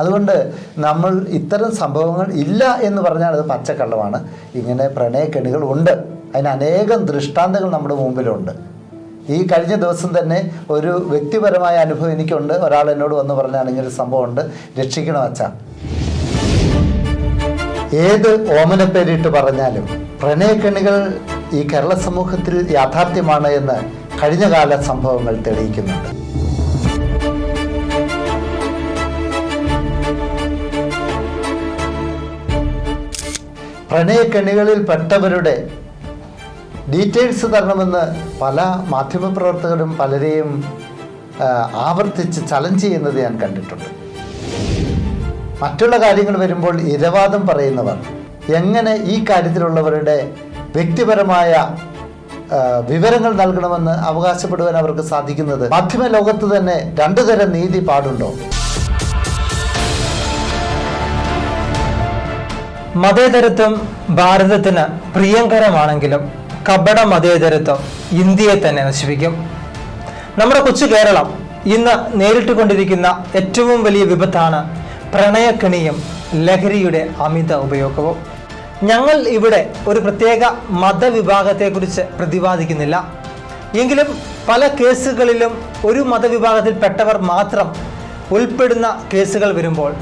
അതുകൊണ്ട് നമ്മൾ ഇത്തരം സംഭവങ്ങൾ ഇല്ല എന്ന് പറഞ്ഞാൽ അത് പച്ചക്കള്ളമാണ്. ഇങ്ങനെ പ്രണയക്കെണികൾ ഉണ്ട്. അതിന് അനേകം ദൃഷ്ടാന്തങ്ങൾ നമ്മുടെ മുമ്പിലുണ്ട്. ഈ കഴിഞ്ഞ ദിവസം തന്നെ ഒരു വ്യക്തിപരമായ അനുഭവം എനിക്കുണ്ട്. ഒരാൾ എന്നോട് വന്ന് പറഞ്ഞാൽ ഇങ്ങനൊരു സംഭവമുണ്ട് രക്ഷിക്കണം അച്ഛ. ഏത് ഓമനപ്പേരിട്ട് പറഞ്ഞാലും പ്രണയക്കെണികൾ ഈ കേരള സമൂഹത്തിൽ യാഥാർത്ഥ്യമാണ് എന്ന് കഴിഞ്ഞകാല സംഭവങ്ങൾ തെളിയിക്കുന്നുണ്ട്. പ്രണയക്കെണികളിൽ പെട്ടവരുടെ ഡീറ്റെയിൽസ് തരണമെന്ന് പല മാധ്യമപ്രവർത്തകരും പലരെയും ആവർത്തിച്ച് ചലഞ്ച് ചെയ്യുന്നത് ഞാൻ കണ്ടിട്ടുണ്ട്. മറ്റുള്ള കാര്യങ്ങൾ വരുമ്പോൾ ഇരവാദം പറയുന്നവർ എങ്ങനെ ഈ കാര്യത്തിലുള്ളവരുടെ വ്യക്തിപരമായ വിവരങ്ങൾ നൽകണമെന്ന് അവകാശപ്പെടുവാൻ അവർക്ക് സാധിക്കുന്നത്. മാധ്യമ ലോകത്ത് തന്നെ രണ്ടു തരം നീതി പാടുണ്ടോ? മതേതരത്വം ഭാരതത്തിന് പ്രിയങ്കരമാണെങ്കിലും കപട മതേതരത്വം ഇന്ത്യയെ തന്നെ നശിപ്പിക്കും. നമ്മുടെ കൊച്ചു കേരളം ഇന്ന് നേരിട്ട് കൊണ്ടിരിക്കുന്ന ഏറ്റവും വലിയ വിപത്താണ് പ്രണയക്കെണിയും ലഹരിയുടെ അമിത ഉപയോഗവും. ഞങ്ങൾ ഇവിടെ ഒരു പ്രത്യേക മതവിഭാഗത്തെക്കുറിച്ച് പ്രതിപാദിക്കുന്നില്ല. എങ്കിലും പല കേസുകളിലും ഒരു മതവിഭാഗത്തിൽപ്പെട്ടവർ മാത്രം ഉൾപ്പെടുന്ന കേസുകൾ വരുമ്പോൾ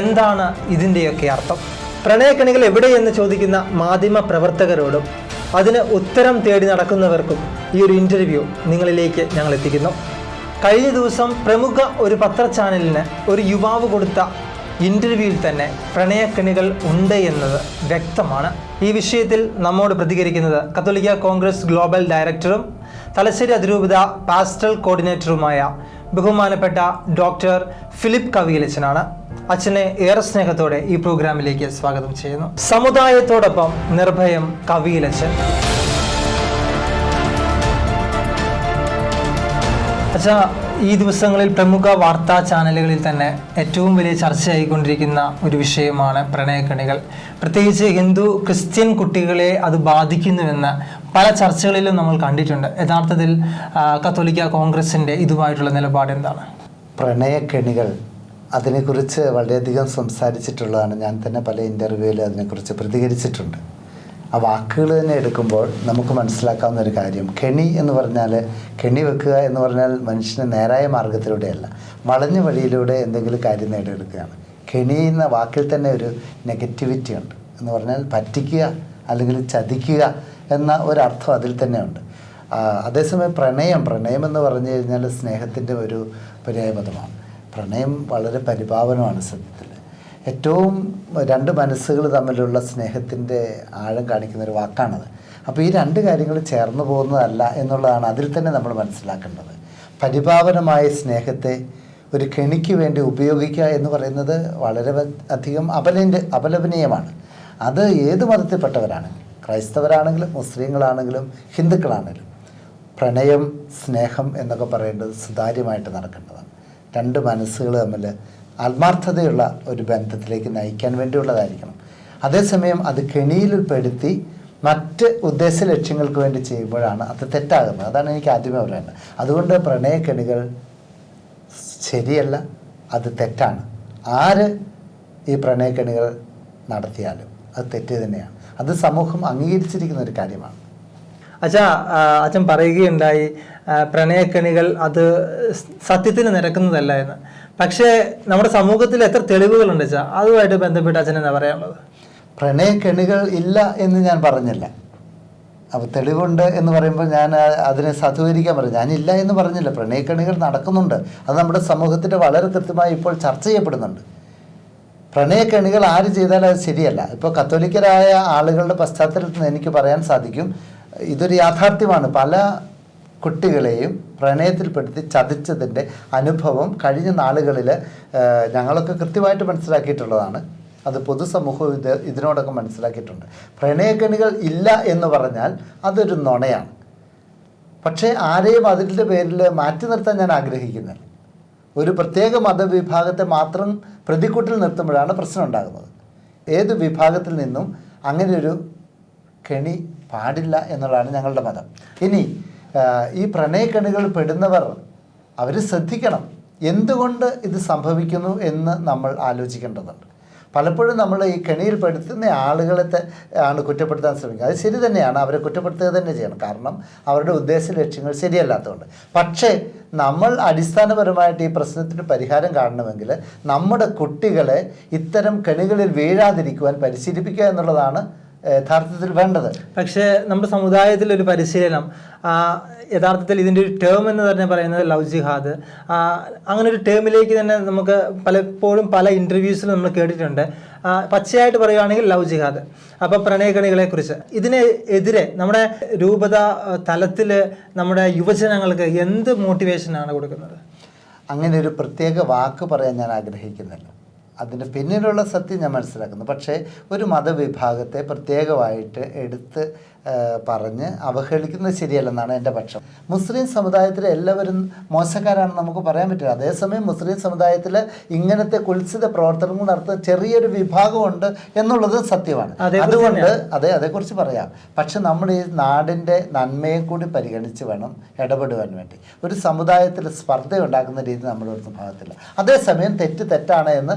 എന്താണ് ഇതിന്റെയൊക്കെ അർത്ഥം? പ്രണയക്കണികൾ എവിടെയെന്ന് ചോദിക്കുന്ന മാധ്യമ പ്രവർത്തകരോടും അതിന് ഉത്തരം തേടി നടക്കുന്നവർക്കും ഈ ഒരു ഇന്റർവ്യൂ നിങ്ങളിലേക്ക് ഞങ്ങൾ എത്തിക്കുന്നു. കഴിഞ്ഞ ദിവസം പ്രമുഖ ഒരു പത്ര ചാനലിന് ഒരു യുവാവ് കൊടുത്ത ഇന്റർവ്യൂവിൽ തന്നെ പ്രണയക്കണികൾ ഉണ്ട് എന്നത് വ്യക്തമാണ്. ഈ വിഷയത്തിൽ നമ്മോട് പ്രതികരിക്കുന്നത് കത്തോലിക്ക കോൺഗ്രസ് ഗ്ലോബൽ ഡയറക്ടറും തലശ്ശേരി അതിരൂപത പാസ്റ്റൽ കോർഡിനേറ്ററുമായ ബഹുമാനപ്പെട്ട ഡോക്ടർ ഫിലിപ്പ് കവിയലച്ചനാണ്. അച്ഛനെ ഏറെ സ്നേഹത്തോടെ ഈ പ്രോഗ്രാമിലേക്ക് സ്വാഗതം ചെയ്യുന്നു. സമുദായത്തോടൊപ്പം നിർഭയം കവിയിലച്ഛൻ. അച്ഛാ ഈ ദിവസങ്ങളിൽ പ്രമുഖ വാർത്താ ചാനലുകളിൽ തന്നെ ഏറ്റവും വലിയ ചർച്ചയായിക്കൊണ്ടിരിക്കുന്ന ഒരു വിഷയമാണ് പ്രണയക്കണികൾ. പ്രത്യേകിച്ച് ഹിന്ദു ക്രിസ്ത്യൻ കുട്ടികളെ അത് ബാധിക്കുന്നുവെന്ന് പല ചർച്ചകളിലും നമ്മൾ കണ്ടിട്ടുണ്ട്. യഥാർത്ഥത്തിൽ കത്തോലിക്ക കോൺഗ്രസിന്റെ ഇതുമായിട്ടുള്ള നിലപാട് എന്താണ് പ്രണയക്കെണികൾ അതിനെക്കുറിച്ച് വളരെയധികം സംസാരിച്ചിട്ടുള്ളതാണ്. ഞാൻ തന്നെ പല ഇന്റർവ്യൂവിൽ അതിനെക്കുറിച്ച് പ്രതികരിച്ചിട്ടുണ്ട്. ആ വാക്കുകൾ തന്നെ എടുക്കുമ്പോൾ നമുക്ക് മനസ്സിലാക്കാവുന്ന ഒരു കാര്യം. കെണി എന്ന് പറഞ്ഞാൽ കെണി വെക്കുക എന്ന് പറഞ്ഞാൽ മനുഷ്യന് നേരായ മാർഗത്തിലൂടെയല്ല. വളഞ്ഞ വഴിയിലൂടെ എന്തെങ്കിലും കാര്യം നേടിയെടുക്കുകയാണ്. കെണി എന്ന വാക്കിൽ തന്നെ ഒരു നെഗറ്റിവിറ്റി ഉണ്ട്. എന്ന് പറഞ്ഞാൽ പറ്റിക്കുക അല്ലെങ്കിൽ ചതിക്കുക എന്ന ഒരർത്ഥം അതിൽ തന്നെയുണ്ട്. അതേസമയം പ്രണയം പ്രണയം എന്ന് പറഞ്ഞു കഴിഞ്ഞാൽ സ്നേഹത്തിന്റെ ഒരു പര്യായപദമാണ്. പ്രണയം വളരെ പരിപാവനമാണ് സത്യത്തിൽ. ഏറ്റവും രണ്ട് മനസ്സുകൾ തമ്മിലുള്ള സ്നേഹത്തിന്റെ ആഴം കാണിക്കുന്ന ഒരു വാക്കാണത്. അപ്പോൾ ഈ രണ്ട് കാര്യങ്ങൾ ചേർന്ന് പോകുന്നതല്ല എന്നുള്ളതാണ് അതിൽ തന്നെ നമ്മൾ മനസ്സിലാക്കേണ്ടത്. പരിപാവനമായ സ്നേഹത്തെ ഒരു കെണിക്ക് വേണ്ടി ഉപയോഗിക്കുക എന്ന് പറയുന്നത് വളരെ അധികം അപലന്റെ അപലപനീയമാണ്. അത് ഏത് മതത്തിൽപ്പെട്ടവരാണെങ്കിലും ക്രൈസ്തവരാണെങ്കിലും മുസ്ലിങ്ങളാണെങ്കിലും ഹിന്ദുക്കളാണെങ്കിലും പ്രണയം സ്നേഹം എന്നൊക്കെ പറയേണ്ടത് സുതാര്യമായിട്ട് നടക്കേണ്ടതാണ്. രണ്ട് മനസ്സുകൾ തമ്മിൽ ആത്മാർത്ഥതയുള്ള ഒരു ബന്ധത്തിലേക്ക് നയിക്കാൻ വേണ്ടിയുള്ളതായിരിക്കണം. അതേസമയം അത് കെണിയിൽപ്പെടുത്തി മറ്റ് ഉദ്ദേശ ലക്ഷ്യങ്ങൾക്ക് വേണ്ടി ചെയ്യുമ്പോഴാണ് അത് തെറ്റാകുന്നത്. അതാണ് എനിക്ക് ആദ്യമേ പറയേണ്ടത് അതുകൊണ്ട് പ്രണയക്കെണികൾ ശരിയല്ല അത് തെറ്റാണ്. ആര് ഈ പ്രണയക്കെണികൾ നടത്തിയാലും അത് തെറ്റ് തന്നെയാണ്. അത് സമൂഹം അംഗീകരിച്ചിരിക്കുന്ന ഒരു കാര്യമാണ്. അച്ഛാ അച്ഛൻ പറയുകയുണ്ടായി പ്രണയക്കണികൾ അത് സത്യത്തിന് നിരക്കുന്നതല്ല എന്ന് പക്ഷേ നമ്മുടെ സമൂഹത്തിൽ എത്ര തെളിവുകളുണ്ട് അച്ഛാ? അതുമായിട്ട് ബന്ധപ്പെട്ട് അച്ഛൻ എന്താ പറയാനുള്ളത്? പ്രണയക്കെണികൾ ഇല്ല എന്ന് ഞാൻ പറഞ്ഞില്ല. അപ്പോൾ തെളിവുണ്ട് എന്ന് പറയുമ്പോൾ ഞാൻ അതിനെ സാധൂകരിക്കാൻ പറയും ഞാനില്ല എന്ന് പറഞ്ഞില്ല. പ്രണയക്കെണികൾ നടക്കുന്നുണ്ട്. അത് നമ്മുടെ സമൂഹത്തിന്റെ വളരെ കൃത്യമായി ഇപ്പോൾ ചർച്ച ചെയ്യപ്പെടുന്നുണ്ട്. പ്രണയക്കെണികൾ ആര് ചെയ്താലും അത് ശരിയല്ല. ഇപ്പോൾ കത്തോലിക്കരായ ആളുകളുടെ പശ്ചാത്തലത്തിൽ നിന്ന് എനിക്ക് പറയാൻ സാധിക്കും. ഇതൊരു യാഥാർത്ഥ്യമാണ്. പല കുട്ടികളെയും പ്രണയത്തിൽപ്പെടുത്തി ചതിച്ചതിന്റെ അനുഭവം കഴിഞ്ഞ നാളുകളിൽ ഞങ്ങളൊക്കെ കൃത്യമായിട്ട് മനസ്സിലാക്കിയിട്ടുള്ളതാണ്. അത് പൊതുസമൂഹം ഇത് ഇതിനോടൊക്കെ മനസ്സിലാക്കിയിട്ടുണ്ട്. പ്രണയക്കണികൾ ഇല്ല എന്ന് പറഞ്ഞാൽ അതൊരു നുണയാണ്. പക്ഷേ ആരെയും അതിന്റെ പേരിൽ മാറ്റി നിർത്താൻ ഞാൻ ആഗ്രഹിക്കുന്നില്ല. ഒരു പ്രത്യേക മതവിഭാഗത്തെ മാത്രം പ്രതിക്കൂട്ടിൽ നിർത്തുമ്പോഴാണ് പ്രശ്നം ഉണ്ടാകുന്നത്. ഏത് വിഭാഗത്തിൽ നിന്നും അങ്ങനെയൊരു കെണി പാടില്ല എന്നുള്ളതാണ് ഞങ്ങളുടെ മതം. ഇനി ഈ പ്രണയക്കെണികൾ പെടുന്നവർ അവർ ശ്രദ്ധിക്കണം എന്തുകൊണ്ട് ഇത് സംഭവിക്കുന്നു എന്ന് നമ്മൾ ആലോചിക്കേണ്ടതുണ്ട്. പലപ്പോഴും നമ്മൾ ഈ കെണിയിൽ പെടുത്തുന്ന ആളുകളെ ആണ് കുറ്റപ്പെടുത്താൻ ശ്രമിക്കുക. അത് ശരി തന്നെയാണ് അവരെ കുറ്റപ്പെടുത്തുക തന്നെ ചെയ്യണം. കാരണം അവരുടെ ഉദ്ദേശ ലക്ഷ്യങ്ങൾ ശരിയല്ലാത്തതുകൊണ്ട്. പക്ഷേ നമ്മൾ അടിസ്ഥാനപരമായിട്ട് ഈ പ്രശ്നത്തിന് പരിഹാരം കാണണമെങ്കിൽ നമ്മുടെ കുട്ടികളെ ഇത്തരം കെണികളിൽ വീഴാതിരിക്കുവാൻ പരിശീലിപ്പിക്കുക എന്നുള്ളതാണ് യഥാർത്ഥത്തിൽ വേണ്ടത്? പക്ഷേ നമ്മുടെ സമുദായത്തിൽ ഒരു പരിശീലനം യഥാർത്ഥത്തിൽ ഇതിന്റെ ഒരു ടേം എന്ന് തന്നെ പറയുന്നത് ലവ് ജിഹാദ്. അങ്ങനെ ഒരു ടേമിലേക്ക് തന്നെ നമുക്ക് പലപ്പോഴും പല ഇന്റർവ്യൂസിലും നമ്മൾ കേട്ടിട്ടുണ്ട്. പച്ചയായിട്ട് പറയുകയാണെങ്കിൽ ലവ് ജിഹാദ്. അപ്പോൾ പ്രണയകണികളെക്കുറിച്ച്. ഇതിന് എതിരെ നമ്മുടെ രൂപത തലത്തിൽ നമ്മുടെ യുവജനങ്ങൾക്ക് എന്ത് മോട്ടിവേഷനാണ് കൊടുക്കുന്നത്? അങ്ങനെ ഒരു പ്രത്യേക വാക്ക് പറയാൻ ഞാൻ ആഗ്രഹിക്കുന്നില്ല. അതിന്റെ പിന്നിലുള്ള സത്യം ഞാൻ മനസ്സിലാക്കുന്നു. പക്ഷേ ഒരു മതവിഭാഗത്തെ പ്രത്യേകമായിട്ട് എടുത്ത് പറഞ്ഞ് അവഹേളിക്കുന്നത് ശരിയല്ലെന്നാണ് എന്റെ പക്ഷം. മുസ്ലിം സമുദായത്തിലെ എല്ലാവരും മോശക്കാരാണെന്ന് നമുക്ക് പറയാൻ പറ്റില്ല. അതേസമയം മുസ്ലിം സമുദായത്തിൽ ഇങ്ങനത്തെ കുൽസിത പ്രവർത്തനങ്ങൾ നടത്തുന്ന ചെറിയൊരു വിഭാഗമുണ്ട് എന്നുള്ളത് സത്യമാണ്. അതുകൊണ്ട് അതെ അതേക്കുറിച്ച് പറയാം. പക്ഷെ നമ്മൾ ഈ നാടിന്റെ നന്മയെ കൂടി പരിഗണിച്ച് വേണം ഇടപെടുവാൻ വേണ്ടി. ഒരു സമുദായത്തിൽ സ്പർദ്ധ ഉണ്ടാക്കുന്ന രീതി നമ്മുടെ ഭാഗത്തില്ല. അതേസമയം തെറ്റ് തെറ്റാണ് എന്ന്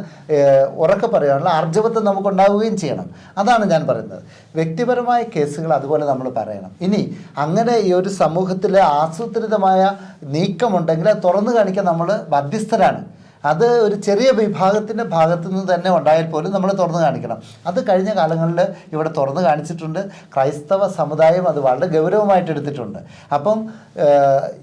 ഉറക്കെ പറയാനുള്ള ആർജവത്വം നമുക്കുണ്ടാവുകയും ചെയ്യണം. അതാണ് ഞാൻ പറയുന്നത്. വ്യക്തിപരമായ കേസുകൾ അതുപോലെ നമ്മൾ പറയണം. ഇനി അങ്ങനെ ഈ ഒരു സമൂഹത്തിൽ ആസൂത്രിതമായ നീക്കമുണ്ടെങ്കിൽ തുറന്നു കാണിക്കാൻ നമ്മൾ ബാധ്യസ്ഥരാണ്. അത് ഒരു ചെറിയ വിഭാഗത്തിന്റെ ഭാഗത്തു നിന്ന് തന്നെ ഉണ്ടായാൽ പോലും നമ്മൾ തുറന്നു കാണിക്കണം. അത് കഴിഞ്ഞ കാലങ്ങളിൽ ഇവിടെ തുറന്നു കാണിച്ചിട്ടുണ്ട്. ക്രൈസ്തവ സമുദായം അത് വളരെ ഗൗരവമായിട്ട് എടുത്തിട്ടുണ്ട്. അപ്പം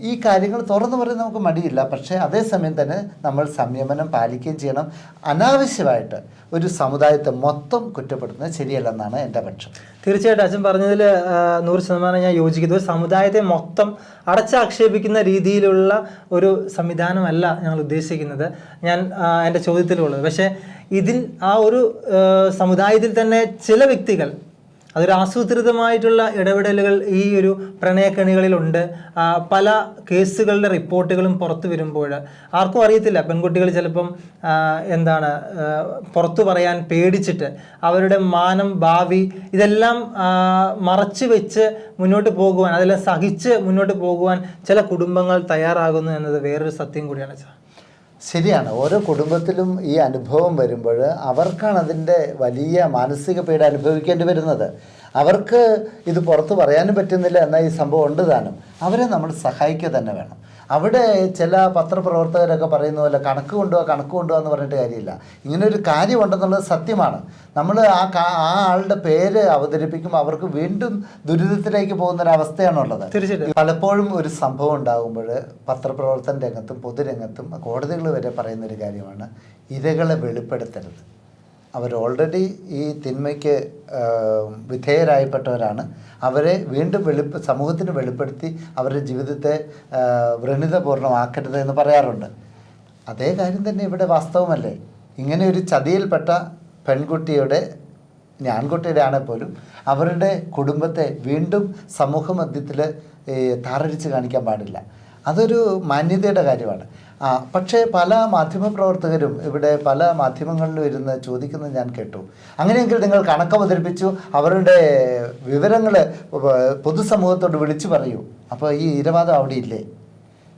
ഈ കാര്യങ്ങൾ തുറന്നു പറയാൻ നമുക്ക് മടിയില്ല. പക്ഷേ അതേസമയം തന്നെ നമ്മൾ സംയമനം പാലിക്കുകയും ചെയ്യണം. അനാവശ്യമായിട്ട് ഒരു സമുദായത്തെ മൊത്തം കുറ്റപ്പെടുത്തുന്നത് ശരിയല്ലെന്നാണ് എന്റെ പക്ഷം. തീർച്ചയായിട്ടും അച്ഛൻ പറഞ്ഞതിൽ നൂറ് ശതമാനം ഞാൻ യോജിക്കുന്നു. ഒരു സമുദായത്തെ മൊത്തം അടച്ചാക്ഷേപിക്കുന്ന രീതിയിലുള്ള ഒരു സംവിധാനമല്ല ഞങ്ങൾ ഉദ്ദേശിക്കുന്നത്. ഞാൻ എന്റെ ചോദ്യത്തിലുള്ളത്. പക്ഷേ ഇതിൽ ആ ഒരു സമുദായത്തിൽ തന്നെ ചില വ്യക്തികൾ അതൊരു ആസൂത്രിതമായിട്ടുള്ള ഇടപെടലുകൾ ഈ ഒരു പ്രണയക്കണികളിലുണ്ട്. പല കേസുകളുടെ റിപ്പോർട്ടുകളും പുറത്തു വരുമ്പോൾ ആർക്കും അറിയത്തില്ല. പെൺകുട്ടികൾ ചിലപ്പം എന്താണ് പുറത്തു പറയാൻ പേടിച്ചിട്ട് അവരുടെ മാനം ഭാവി ഇതെല്ലാം മറച്ചു വെച്ച് മുന്നോട്ട് പോകുവാൻ അതെല്ലാം സഹിച്ച് മുന്നോട്ട് പോകുവാൻ ചില കുടുംബങ്ങൾ തയ്യാറാകുന്നു എന്നത് വേറൊരു സത്യം കൂടിയാണ് ശരിയാണ്. ഓരോ കുടുംബത്തിലും ഈ അനുഭവം വരുമ്പോൾ അവർക്കാണ് അതിന്റെ വലിയ മാനസിക പീഡ അനുഭവിക്കേണ്ടി വരുന്നത്. അവർക്ക് ഇത് പുറത്ത് പറയാനും പറ്റുന്നില്ല എന്ന ഈ സംഭവം ഉണ്ട് താനും. അവരെ നമ്മൾ സഹായിക്കുക തന്നെ വേണം. അവിടെ ചില പത്രപ്രവർത്തകരൊക്കെ പറയുന്ന പോലെ കണക്ക് കൊണ്ടുപോകാ കണക്ക് കൊണ്ടുപോകാ എന്ന് പറഞ്ഞിട്ട് കാര്യമില്ല. ഇങ്ങനൊരു ഒരു കാര്യമുണ്ടെന്നുള്ളത് സത്യമാണ്. നമ്മൾ ആ കാ- ആ ആളുടെ പേര് അവതരിപ്പിക്കുമ്പോൾ അവർക്ക് വീണ്ടും ദുരിതത്തിലേക്ക് പോകുന്ന ഒരു അവസ്ഥയാണുള്ളത് പലപ്പോഴും ഒരു സംഭവം ഉണ്ടാകുമ്പോൾ പത്രപ്രവർത്തന രംഗത്തും പൊതുരംഗത്തും കോടതികൾ വരെ പറയുന്ന ഒരു കാര്യമാണ് ഇരകളെ വെളിപ്പെടുത്തരുത്. അവർ ഓൾറെഡി ഈ തിന്മയ്ക്ക് വിധേയരായപ്പെട്ടവരാണ്. അവരെ വീണ്ടും വെളിപ്പ് സമൂഹത്തിന് വെളിപ്പെടുത്തി അവരുടെ ജീവിതത്തെ വ്രണിതപൂർണമാക്കരുത് എന്ന് പറയാറുണ്ട്. അതേ കാര്യം തന്നെ ഇവിടെ വാസ്തവമല്ലേ? ഇങ്ങനെ ഒരു ചതിയിൽപ്പെട്ട പെൺകുട്ടിയുടെ ഇനി ആൺകുട്ടിയുടെ പോലും അവരുടെ കുടുംബത്തെ വീണ്ടും സമൂഹമധ്യത്തിൽ താറടിച്ച് കാണിക്കാൻ പാടില്ല. അതൊരു മാന്യതയുടെ കാര്യമാണ്. പക്ഷേ പല മാധ്യമപ്രവർത്തകരും ഇവിടെ പല മാധ്യമങ്ങളിലും ഇരുന്ന് ചോദിക്കുന്നത് ഞാൻ കേട്ടു. അങ്ങനെയെങ്കിൽ നിങ്ങൾ കണക്ക് അവതരിപ്പിച്ചു അവരുടെ വിവരങ്ങൾ പൊതുസമൂഹത്തോട് വിളിച്ചു പറയൂ. അപ്പോൾ ഈ ഇരവാദം അവിടെ ഇല്ലേ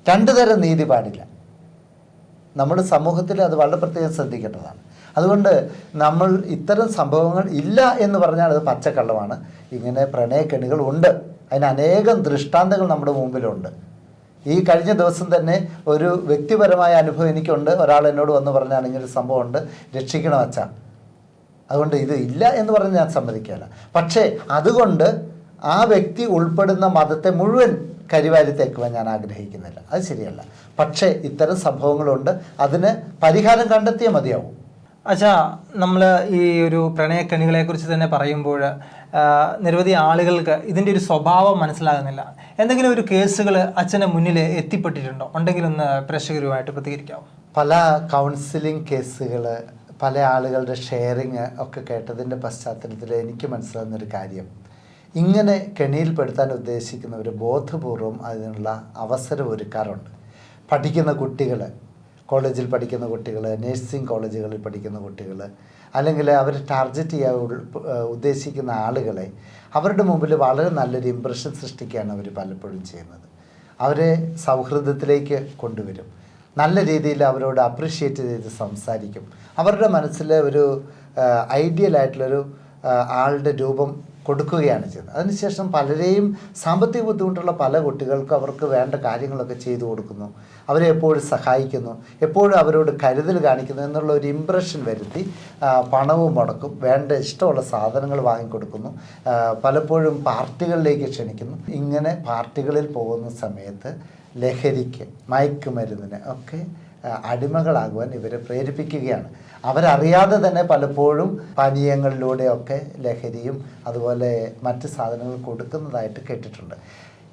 രണ്ടു തരം നീതി പാടില്ല. നമ്മുടെ സമൂഹത്തിൽ അത് വളരെ പ്രത്യേകം ശ്രദ്ധിക്കേണ്ടതാണ്. അതുകൊണ്ട് നമ്മൾ ഇത്തരം സംഭവങ്ങൾ ഇല്ല എന്ന് പറഞ്ഞാൽ അത് പച്ചക്കള്ളമാണ്. ഇങ്ങനെ പ്രണയക്കെണികൾ ഉണ്ട്. അതിന് അനേകം ദൃഷ്ടാന്തങ്ങൾ നമ്മുടെ മുമ്പിലുണ്ട്. ഈ കഴിഞ്ഞ ദിവസം തന്നെ ഒരു വ്യക്തിപരമായ അനുഭവം എനിക്കുണ്ട്. ഒരാൾ എന്നോട് വന്ന് പറഞ്ഞാണ് ഇങ്ങനൊരു സംഭവമുണ്ട്. രക്ഷിക്കണം അച്ഛ. അതുകൊണ്ട് ഇത് ഇല്ല എന്ന് പറഞ്ഞ് ഞാൻ സമ്മതിക്കുകയില്ല. പക്ഷേ അതുകൊണ്ട് ആ വ്യക്തി ഉൾപ്പെടുന്ന മതത്തെ മുഴുവൻ കരിവാരി തേക്കുവാൻ ഞാൻ ആഗ്രഹിക്കുന്നില്ല. അത് ശരിയല്ല. പക്ഷേ ഇത്തരം സംഭവങ്ങളുണ്ട്. അതിന് പരിഹാരം കണ്ടെത്തിയാൽ മതിയാവും. അച്ഛാ നമ്മൾ ഈ ഒരു പ്രണയക്കണികളെക്കുറിച്ച് തന്നെ പറയുമ്പോൾ നിരവധി ആളുകൾക്ക് ഇതിന്റെ ഒരു സ്വഭാവം മനസ്സിലാകുന്നില്ല. എന്തെങ്കിലും ഒരു കേസുകൾ അച്ഛന്റെ മുന്നിൽ എത്തിപ്പെട്ടിട്ടുണ്ടോ? ഉണ്ടെങ്കിൽ ഒന്ന് പ്രേക്ഷകരുമായിട്ട് പ്രതികരിക്കാം പല കൗൺസിലിംഗ് കേസുകൾ പല ആളുകളുടെ ഷെയറിങ് ഒക്കെ കേട്ടതിന്റെ പശ്ചാത്തലത്തിൽ എനിക്ക് മനസ്സിലാകുന്നൊരു കാര്യം. ഇങ്ങനെ കെണിയിൽപ്പെടുത്താൻ ഉദ്ദേശിക്കുന്നവർ ബോധപൂർവം അതിനുള്ള അവസരം ഒരുക്കാറുണ്ട്. പഠിക്കുന്ന കുട്ടികൾ കോളേജിൽ പഠിക്കുന്ന കുട്ടികൾ നഴ്സിംഗ് കോളേജുകളിൽ പഠിക്കുന്ന കുട്ടികൾ അല്ലെങ്കിൽ അവർ ടാർഗറ്റ് ചെയ്യാൻ ഉദ്ദേശിക്കുന്ന ആളുകളെ അവരുടെ മുമ്പിൽ വളരെ നല്ലൊരു ഇമ്പ്രഷൻ സൃഷ്ടിക്കുകയാണ് അവർ പലപ്പോഴും ചെയ്യുന്നത്. അവരെ സൗഹൃദത്തിലേക്ക് കൊണ്ടുവരും. നല്ല രീതിയിൽ അവരോട് അപ്രിഷ്യേറ്റ് ചെയ്ത് സംസാരിക്കും. അവരുടെ മനസ്സിലെ ഒരു ഐഡിയലായിട്ടുള്ളൊരു ആളുടെ രൂപം കൊടുക്കുകയാണ് ചെയ്യുന്നത്. അതിനുശേഷം പലരെയും സാമ്പത്തിക ബുദ്ധിമുട്ടുള്ള പല കുട്ടികൾക്കും അവർക്ക് വേണ്ട കാര്യങ്ങളൊക്കെ ചെയ്തു കൊടുക്കുന്നു. അവരെ എപ്പോഴും സഹായിക്കുന്നു. എപ്പോഴും അവരോട് കരുതൽ കാണിക്കുന്നു എന്നുള്ള ഒരു ഇമ്പ്രഷൻ വരുത്തി പണവും മുടക്കും വേണ്ട ഇഷ്ടമുള്ള സാധനങ്ങൾ വാങ്ങിക്കൊടുക്കുന്നു. പലപ്പോഴും പാർട്ടികളിലേക്ക് ക്ഷണിക്കുന്നു. ഇങ്ങനെ പാർട്ടികളിൽ പോകുന്ന സമയത്ത് ലഹരിക്ക് മയക്കുമരുന്നിന് ഒക്കെ അടിമകളാകുവാൻ ഇവരെ പ്രേരിപ്പിക്കുകയാണ്. അവരറിയാതെ തന്നെ പലപ്പോഴും പാനീയങ്ങളിലൂടെയൊക്കെ ലഹരിയും അതുപോലെ മറ്റ് സാധനങ്ങൾ കൊടുക്കുന്നതായിട്ട് കേട്ടിട്ടുണ്ട്.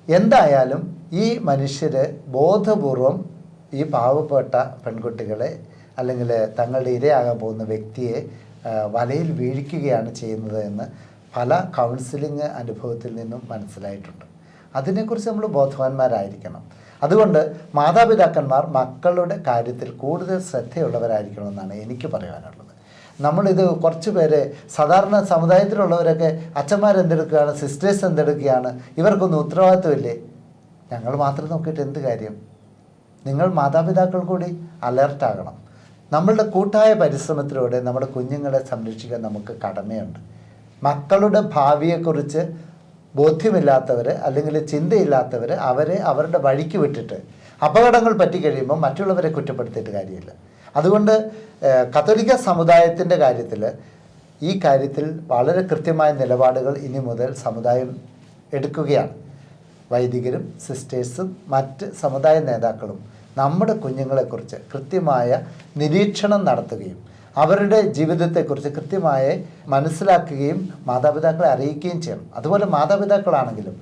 എന്തായാലും ഈ മനുഷ്യർ ബോധപൂർവം ഈ പാവപ്പെട്ട പെൺകുട്ടികളെ അല്ലെങ്കിൽ തങ്ങളുടെ ഇരയാകാൻ പോകുന്ന വ്യക്തിയെ വലയിൽ വീഴിക്കുകയാണ് ചെയ്യുന്നത് എന്ന് പല കൗൺസിലിംഗ് അനുഭവത്തിൽ നിന്നും മനസ്സിലായിട്ടുണ്ട്. അതിനെക്കുറിച്ച് നമ്മൾ ബോധവാന്മാരായിരിക്കണം. അതുകൊണ്ട് മാതാപിതാക്കന്മാർ മക്കളുടെ കാര്യത്തിൽ കൂടുതൽ ശ്രദ്ധയുള്ളവരായിരിക്കണമെന്നാണ് എനിക്ക് പറയാനുള്ളത്. നമ്മളിത് കുറച്ച് പേര് സാധാരണ സമുദായത്തിലുള്ളവരൊക്കെ അച്ഛന്മാരെന്തെടുക്കുകയാണ് സിസ്റ്റേഴ്സ് എന്തെടുക്കുകയാണ് ഇവർക്കൊന്നും ഉത്തരവാദിത്വമില്ലേ? ഞങ്ങൾ മാത്രം നോക്കിയിട്ട് എന്ത് കാര്യം? നിങ്ങൾ മാതാപിതാക്കൾ കൂടി അലർട്ടാകണം നമ്മളുടെ കൂട്ടായ പരിശ്രമത്തിലൂടെ നമ്മുടെ കുഞ്ഞുങ്ങളെ സംരക്ഷിക്കാൻ നമുക്ക് കടമയുണ്ട്. മക്കളുടെ ഭാവിയെക്കുറിച്ച് ബോധ്യമില്ലാത്തവർ അല്ലെങ്കിൽ ചിന്തയില്ലാത്തവർ അവരെ അവരുടെ വഴിക്ക് വിട്ടിട്ട് അപകടങ്ങൾ പറ്റിക്കഴിയുമ്പോൾ മറ്റുള്ളവരെ കുറ്റപ്പെടുത്തിയിട്ട് കാര്യമില്ല. അതുകൊണ്ട് കത്തോലിക്ക സമുദായത്തിന്റെ കാര്യത്തിൽ ഈ കാര്യത്തിൽ വളരെ കൃത്യമായ നിലപാടുകൾ ഇനി മുതൽ സമുദായം എടുക്കുകയാണ്. വൈദികരും സിസ്റ്റേഴ്സും മറ്റ് സമുദായ നേതാക്കളും നമ്മുടെ കുഞ്ഞുങ്ങളെക്കുറിച്ച് കൃത്യമായ നിരീക്ഷണം നടത്തുകയും അവരുടെ ജീവിതത്തെക്കുറിച്ച് കൃത്യമായി മനസ്സിലാക്കുകയും മാതാപിതാക്കളെ അറിയിക്കുകയും ചെയ്യണം. അതുപോലെ മാതാപിതാക്കളാണെങ്കിലും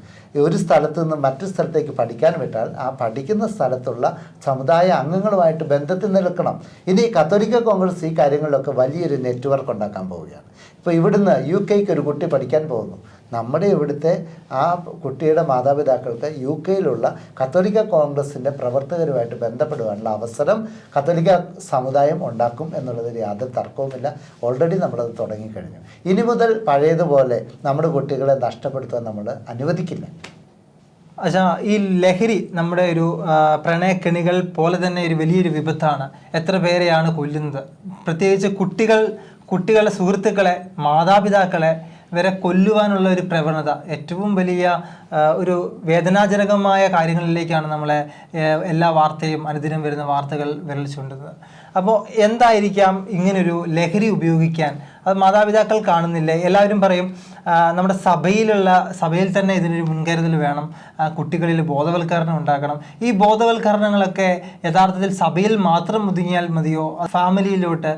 ഒരു സ്ഥലത്ത് നിന്ന് മറ്റു സ്ഥലത്തേക്ക് പഠിക്കാൻ വിട്ടാൽ ആ പഠിക്കുന്ന സ്ഥലത്തുള്ള സമുദായ അംഗങ്ങളുമായിട്ട് ബന്ധത്തിൽ നിൽക്കണം. ഇനി കത്തോലിക്ക കോൺഗ്രസ് ഈ കാര്യങ്ങളിലൊക്കെ വലിയൊരു നെറ്റ്വർക്ക് ഉണ്ടാക്കാൻ പോവുകയാണ്. ഇപ്പോൾ ഇവിടുന്ന് യു കെക്ക് ഒരു കുട്ടി പഠിക്കാൻ പോകുന്നു. നമ്മുടെ ഇവിടുത്തെ ആ കുട്ടിയുടെ മാതാപിതാക്കൾക്ക് യു കെയിലുള്ള കത്തോലിക്ക കോൺഗ്രസിന്റെ പ്രവർത്തകരുമായിട്ട് ബന്ധപ്പെടുവാനുള്ള അവസരം കത്തോലിക്ക സമുദായം ഉണ്ടാക്കും എന്നുള്ളതിൽ യാതൊരു തർക്കവുമില്ല. ഓൾറെഡി നമ്മളത് തുടങ്ങിക്കഴിഞ്ഞു. ഇനി മുതൽ പഴയതുപോലെ നമ്മുടെ കുട്ടികളെ നഷ്ടപ്പെടുത്താൻ നമ്മൾ അനുവദിക്കില്ല. അച്ഛാ ഈ ലഹരി നമ്മുടെ ഒരു പ്രണയക്കെണികൾ പോലെ തന്നെ ഒരു വലിയൊരു വിപത്താണ്. എത്ര പേരെയാണ് കൊല്ലുന്നത്? പ്രത്യേകിച്ച് കുട്ടികൾ കുട്ടികളുടെ സുഹൃത്തുക്കളെ മാതാപിതാക്കളെ ഇവരെ കൊല്ലുവാനുള്ള ഒരു പ്രവണത ഏറ്റവും വലിയ ഒരു വേദനാജനകമായ കാര്യങ്ങളിലേക്കാണ് നമ്മളെ എല്ലാ വാർത്തയും അനുദിനം വരുന്ന വാർത്തകൾ വിരൽ ചൂണ്ടുന്നത്. അപ്പോൾ എന്തായിരിക്കാം ഇങ്ങനൊരു ലഹരി ഉപയോഗിക്കാൻ അത് മാതാപിതാക്കൾ കാണുന്നില്ല? എല്ലാവരും പറയും നമ്മുടെ സഭയിലുള്ള സഭയിൽ തന്നെ ഇതിനൊരു മുൻകരുതൽ വേണം. കുട്ടികളിൽ ബോധവൽക്കരണം ഉണ്ടാക്കണം ഈ ബോധവൽക്കരണങ്ങളൊക്കെ യഥാർത്ഥത്തിൽ സഭയിൽ മാത്രം ഒതുങ്ങിയാൽ മതിയോ? ഫാമിലിയിലോട്ട്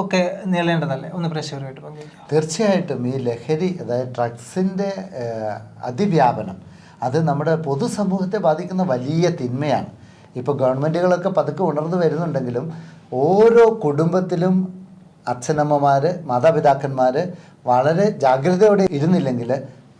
ഒക്കെ നീളേണ്ടതല്ലേ ഒന്ന് പങ്കുവയ്ക്കാം. തീർച്ചയായിട്ടും ഈ ലഹരി അതായത് ഡ്രഗ്സിന്റെ അതിവ്യാപനം അത് നമ്മുടെ പൊതുസമൂഹത്തെ ബാധിക്കുന്ന വലിയ തിന്മയാണ്. ഇപ്പോൾ ഗവൺമെന്റുകളൊക്കെ പതുക്കെ ഉണർന്നു വരുന്നുണ്ടെങ്കിലും ഓരോ കുടുംബത്തിലും അച്ഛനമ്മമാർ മാതാപിതാക്കന്മാർ വളരെ ജാഗ്രതയോടെ ഇരുന്നില്ലെങ്കിൽ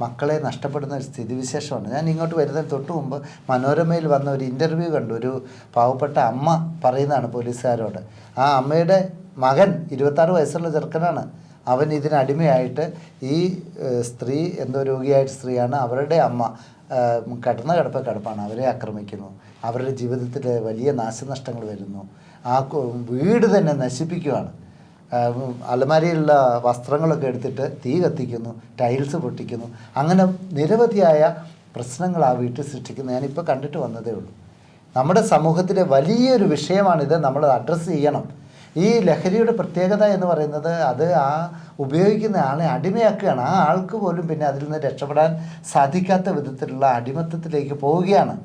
മക്കളെ നഷ്ടപ്പെടുന്ന ഒരു സ്ഥിതിവിശേഷമാണ് ഞാൻ ഇങ്ങോട്ട് വരുന്നതിന് തൊട്ട് മുമ്പ് മനോരമയിൽ വന്ന ഒരു ഇന്റർവ്യൂ കണ്ടു. ഒരു പാവപ്പെട്ട അമ്മ പറയുന്നതാണ് പോലീസുകാരോട്. ആ അമ്മയുടെ മകൻ ഇരുപത്താറ് വയസ്സുള്ള ചെറുക്കനാണ്. അവൻ ഇതിനടിമയായിട്ട് ഈ സ്ത്രീ എന്തോ രോഗിയായിട്ട് സ്ത്രീയാണ്. അവരുടെ അമ്മ കടന്ന കിടപ്പ് കിടപ്പാണ് അവരെ ആക്രമിക്കുന്നു. അവരുടെ ജീവിതത്തിൽ വലിയ നാശനഷ്ടങ്ങൾ വരുന്നു. ആ വീട് തന്നെ നശിപ്പിക്കുകയാണ് അലമാരിയിലുള്ള വസ്ത്രങ്ങളൊക്കെ എടുത്തിട്ട് തീ കത്തിക്കുന്നു ടൈൽസ് പൊട്ടിക്കുന്നു. അങ്ങനെ നിരവധിയായ പ്രശ്നങ്ങൾ ആ വീട്ടിൽ സൃഷ്ടിക്കുന്നു. ഞാനിപ്പോൾ കണ്ടിട്ട് വന്നതേ ഉള്ളൂ. നമ്മുടെ സമൂഹത്തിലെ വലിയൊരു വിഷയമാണിത്. നമ്മൾ അഡ്രസ്സ് ചെയ്യണം. ഈ ലഹരിയുടെ പ്രത്യേകത എന്ന് പറയുന്നത് അത് ആ ഉപയോഗിക്കുന്ന ആളെ അടിമയാക്കുകയാണ്. ആ ആൾക്ക് പോലും പിന്നെ അതിൽ നിന്ന് രക്ഷപ്പെടാൻ സാധിക്കാത്ത വിധത്തിലുള്ള അടിമത്തത്തിലേക്ക് പോവുകയാണ്.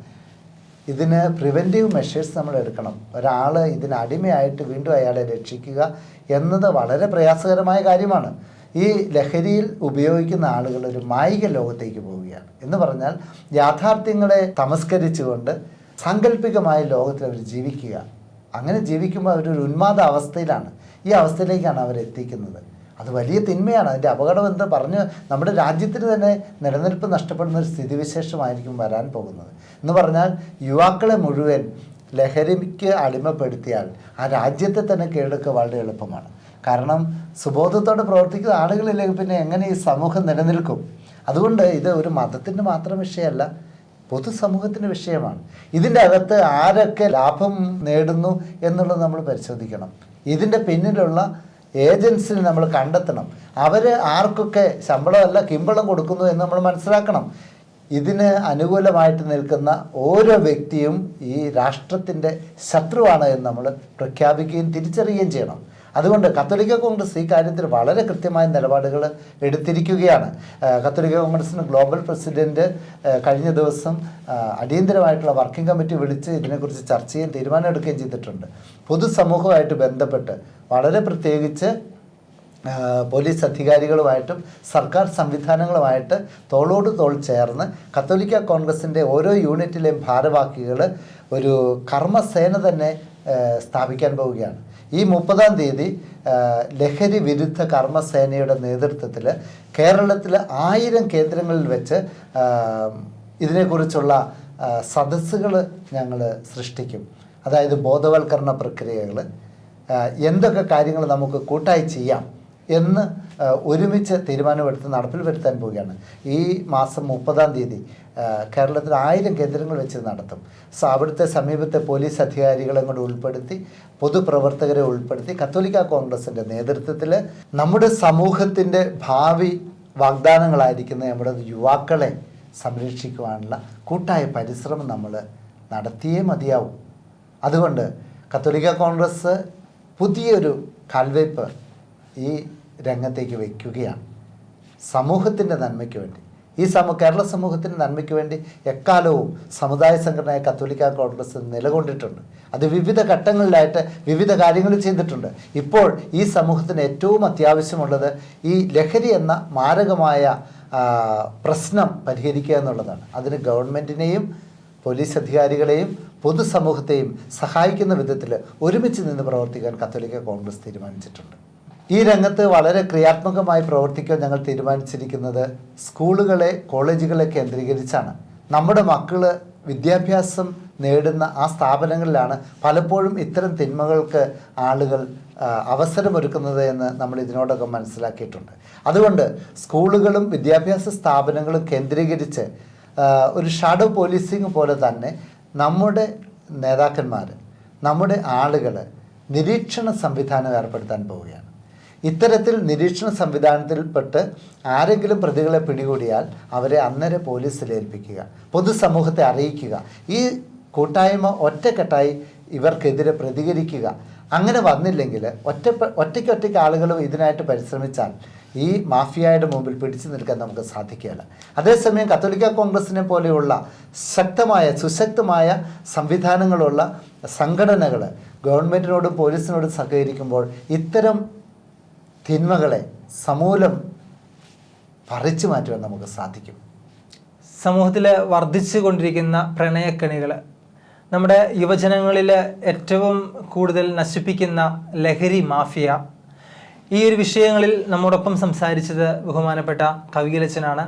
ഇതിന് പ്രിവെന്റീവ് മെഷേഴ്സ് നമ്മൾ എടുക്കണം. ഒരാൾ ഇതിന് അടിമയായിട്ട് വീണ്ടും അയാളെ രക്ഷിക്കുക എന്നത് വളരെ പ്രയാസകരമായ കാര്യമാണ്. ഈ ലഹരിയിൽ ഉപയോഗിക്കുന്ന ആളുകൾ ഒരു മായിക ലോകത്തേക്ക് പോവുകയാണ്. എന്ന് പറഞ്ഞാൽ യാഥാർത്ഥ്യങ്ങളെ തമസ്കരിച്ചുകൊണ്ട് സാങ്കല്പികമായ ലോകത്തിൽ അവർ ജീവിക്കുക. അങ്ങനെ ജീവിക്കുമ്പോൾ അവരൊരു ഉന്മാദ അവസ്ഥയിലാണ്. ഈ അവസ്ഥയിലേക്കാണ് അവരെത്തിക്കുന്നത്. അത് വലിയ തിന്മയാണ്. അതിന്റെ അപകടം എന്ന് പറഞ്ഞ് നമ്മുടെ രാജ്യത്തിന് തന്നെ നിലനിൽപ്പ് നഷ്ടപ്പെടുന്ന ഒരു സ്ഥിതിവിശേഷമായിരിക്കും വരാൻ പോകുന്നത്. എന്ന് പറഞ്ഞാൽ യുവാക്കളെ മുഴുവൻ ലഹരിക്ക് അടിമപ്പെടുത്തിയാൽ ആ രാജ്യത്തെ തന്നെ കീഴടക്കുക വളരെ എളുപ്പമാണ്. കാരണം സുബോധത്തോടെ പ്രവർത്തിക്കുന്ന ആളുകളില്ലെങ്കിൽ പിന്നെ എങ്ങനെ ഈ സമൂഹം നിലനിൽക്കും? അതുകൊണ്ട് ഇത് ഒരു മതത്തിന്റെ മാത്രം വിഷയമല്ല പൊതുസമൂഹത്തിന്റെ വിഷയമാണ്. ഇതിന്റെ അകത്ത് ആരൊക്കെ ലാഭം നേടുന്നു എന്നുള്ളത് നമ്മൾ പരിശോധിക്കണം. ഇതിന്റെ പിന്നിലുള്ള ഏജൻസിനെ നമ്മൾ കണ്ടെത്തണം. അവർ ആർക്കൊക്കെ ശമ്പളമല്ല കിമ്പളം കൊടുക്കുന്നു എന്ന് നമ്മൾ മനസ്സിലാക്കണം. ഇതിന് അനുകൂലമായിട്ട് നിൽക്കുന്ന ഓരോ വ്യക്തിയും ഈ രാഷ്ട്രത്തിന്റെ ശത്രുവാണ് എന്ന് നമ്മൾ പ്രഖ്യാപിക്കുകയും തിരിച്ചറിയുകയും ചെയ്യണം. അതുകൊണ്ട് കത്തോലിക്ക കോൺഗ്രസ് ഈ കാര്യത്തിൽ വളരെ കൃത്യമായ നിലപാടുകൾ എടുത്തിരിക്കുകയാണ്. കത്തോലിക്ക കോൺഗ്രസിന് ഗ്ലോബൽ പ്രസിഡന്റ് കഴിഞ്ഞ ദിവസം അടിയന്തരമായിട്ടുള്ള വർക്കിംഗ് കമ്മിറ്റി വിളിച്ച് ഇതിനെക്കുറിച്ച് ചർച്ച ചെയ്യാൻ തീരുമാനമെടുക്കുകയും ചെയ്തിട്ടുണ്ട്. പൊതുസമൂഹമായിട്ട് ബന്ധപ്പെട്ട് വളരെ പ്രത്യേകിച്ച് പോലീസ് അധികാരികളുമായിട്ടും സർക്കാർ സംവിധാനങ്ങളുമായിട്ട് തോളോട് തോൾ ചേർന്ന് കത്തോലിക്ക കോൺഗ്രസിന്റെ ഓരോ യൂണിറ്റിലെയും ഭാരവാഹികൾ ഒരു കർമ്മസേന തന്നെ സ്ഥാപിക്കാൻ പോവുകയാണ്. ഈ മുപ്പതാം തീയതി ലഹരി വിരുദ്ധ കർമ്മസേനയുടെ നേതൃത്വത്തിൽ കേരളത്തിൽ ആയിരം കേന്ദ്രങ്ങളിൽ വെച്ച് ഇതിനെക്കുറിച്ചുള്ള സദസ്സുകൾ ഞങ്ങൾ സൃഷ്ടിക്കും. അതായത് ബോധവൽക്കരണ പ്രക്രിയകൾ എന്തൊക്കെ കാര്യങ്ങൾ നമുക്ക് കൂട്ടായി ചെയ്യാം എന്ന് ഒരുമിച്ച് തീരുമാനമെടുത്ത് നടപ്പിൽ വരുത്താൻ പോവുകയാണ്. ഈ മാസം മുപ്പതാം തീയതി കേരളത്തിൽ ആയിരം കേന്ദ്രങ്ങൾ വെച്ച് നടത്തും. സോ അവിടുത്തെ സമീപത്തെ പോലീസ് അധികാരികളെ കൂടെ ഉൾപ്പെടുത്തി പൊതുപ്രവർത്തകരെ ഉൾപ്പെടുത്തി കത്തോലിക്ക കോൺഗ്രസിന്റെ നേതൃത്വത്തിൽ നമ്മുടെ സമൂഹത്തിന്റെ ഭാവി വാഗ്ദാനങ്ങളായിരിക്കുന്ന നമ്മുടെ യുവാക്കളെ സംരക്ഷിക്കുവാനുള്ള കൂട്ടായ പരിശ്രമം നമ്മൾ നടത്തിയേ മതിയാവും. അതുകൊണ്ട് കത്തോലിക്ക കോൺഗ്രസ് പുതിയൊരു കാൽവയ്പ് ഈ രംഗത്തേക്ക് വയ്ക്കുകയാണ്. സമൂഹത്തിന്റെ നന്മയ്ക്ക് വേണ്ടി. ഈ സമൂഹ കേരള സമൂഹത്തിന്റെ നന്മയ്ക്ക് വേണ്ടി എക്കാലവും സമുദായ സംഘടനയായ കത്തോലിക്ക കോൺഗ്രസ് നിലകൊണ്ടിട്ടുണ്ട്. അത് വിവിധ ഘട്ടങ്ങളിലായിട്ട് വിവിധ കാര്യങ്ങൾ ചെയ്തിട്ടുണ്ട്. ഇപ്പോൾ ഈ സമൂഹത്തിന് ഏറ്റവും അത്യാവശ്യമുള്ളത് ഈ ലഹരി എന്ന മാരകമായ പ്രശ്നം പരിഹരിക്കുക എന്നുള്ളതാണ്. അതിന് ഗവൺമെന്റിനെയും പോലീസ് അധികാരികളെയും പൊതുസമൂഹത്തെയും സഹായിക്കുന്ന വിധത്തിൽ ഒരുമിച്ച് നിന്ന് പ്രവർത്തിക്കാൻ കത്തോലിക്ക കോൺഗ്രസ് തീരുമാനിച്ചിട്ടുണ്ട്. ഈ രംഗത്ത് വളരെ ക്രിയാത്മകമായി പ്രവർത്തിക്കാൻ ഞങ്ങൾ തീരുമാനിച്ചിരിക്കുന്നത് സ്കൂളുകളെ കോളേജുകളെ കേന്ദ്രീകരിച്ചാണ്. നമ്മുടെ മക്കൾ വിദ്യാഭ്യാസം നേടുന്ന ആ സ്ഥാപനങ്ങളിലാണ് പലപ്പോഴും ഇത്തരം തിന്മകൾക്ക് ആളുകൾ അവസരമൊരുക്കുന്നത് എന്ന് നമ്മൾ ഇതിനോടൊക്കെ മനസ്സിലാക്കിയിട്ടുണ്ട്. അതുകൊണ്ട് സ്കൂളുകളും വിദ്യാഭ്യാസ സ്ഥാപനങ്ങളും കേന്ദ്രീകരിച്ച് ഒരു ഷാഡോ പോലീസിങ് പോലെ തന്നെ നമ്മുടെ നേതാക്കന്മാർ നമ്മുടെ ആളുകൾ നിരീക്ഷണ സംവിധാനം ഏർപ്പെടുത്താൻ പോവുകയാണ്. ഇത്തരത്തിൽ നിരീക്ഷണ സംവിധാനത്തിൽപ്പെട്ട് ആരെങ്കിലും പ്രതികളെ പിടികൂടിയാൽ അവരെ അന്നേരം പോലീസിൽ ഏൽപ്പിക്കുക പൊതുസമൂഹത്തെ അറിയിക്കുക ഈ കൂട്ടായ്മ ഒറ്റക്കെട്ടായി ഇവർക്കെതിരെ പ്രതികരിക്കുക. അങ്ങനെ വന്നില്ലെങ്കിൽ ഒറ്റ ഒറ്റയ്ക്ക് ഒറ്റയ്ക്ക് ഇതിനായിട്ട് പരിശ്രമിച്ചാൽ ഈ മാഫിയയുടെ മുമ്പിൽ പിടിച്ചു നിൽക്കാൻ നമുക്ക് സാധിക്കുകയില്ല. അതേസമയം കത്തോലിക്ക കോൺഗ്രസിനെ പോലെയുള്ള ശക്തമായ സുശക്തമായ സംവിധാനങ്ങളുള്ള സംഘടനകൾ ഗവൺമെന്റിനോടും പോലീസിനോടും സഹകരിക്കുമ്പോൾ ഇത്തരം തിന്മകളെ സമൂലം പറിച്ചു മാറ്റുവാൻ നമുക്ക് സാധിക്കും. സമൂഹത്തിൽ വർദ്ധിച്ചു കൊണ്ടിരിക്കുന്ന പ്രണയക്കണികൾ നമ്മുടെ യുവജനങ്ങളിൽ ഏറ്റവും കൂടുതൽ നശിപ്പിക്കുന്ന ലഹരി മാഫിയ. ഈ ഒരു വിഷയങ്ങളിൽ നമ്മോടൊപ്പം സംസാരിച്ചത് ബഹുമാനപ്പെട്ട കവികലച്ചനാണ്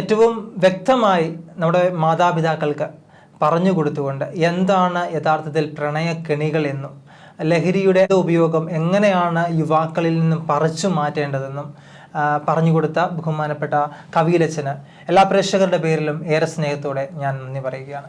ഏറ്റവും വ്യക്തമായി നമ്മുടെ മാതാപിതാക്കൾക്ക് പറഞ്ഞു കൊടുത്തുകൊണ്ട് എന്താണ് യഥാർത്ഥത്തിൽ പ്രണയക്കെണികൾ എന്നും ലഹരിയുടെ ഉപയോഗം എങ്ങനെയാണ് യുവാക്കളിൽ നിന്നും പറിച്ചു മാറ്റേണ്ടതെന്നും പറഞ്ഞുകൊടുത്ത പറഞ്ഞു കൊടുത്ത ബഹുമാനപ്പെട്ട കവിയിലച്ചന് എല്ലാ പ്രേക്ഷകരുടെ പേരിലും ഏറെ സ്നേഹത്തോടെ ഞാൻ നന്ദി പറയുകയാണ്.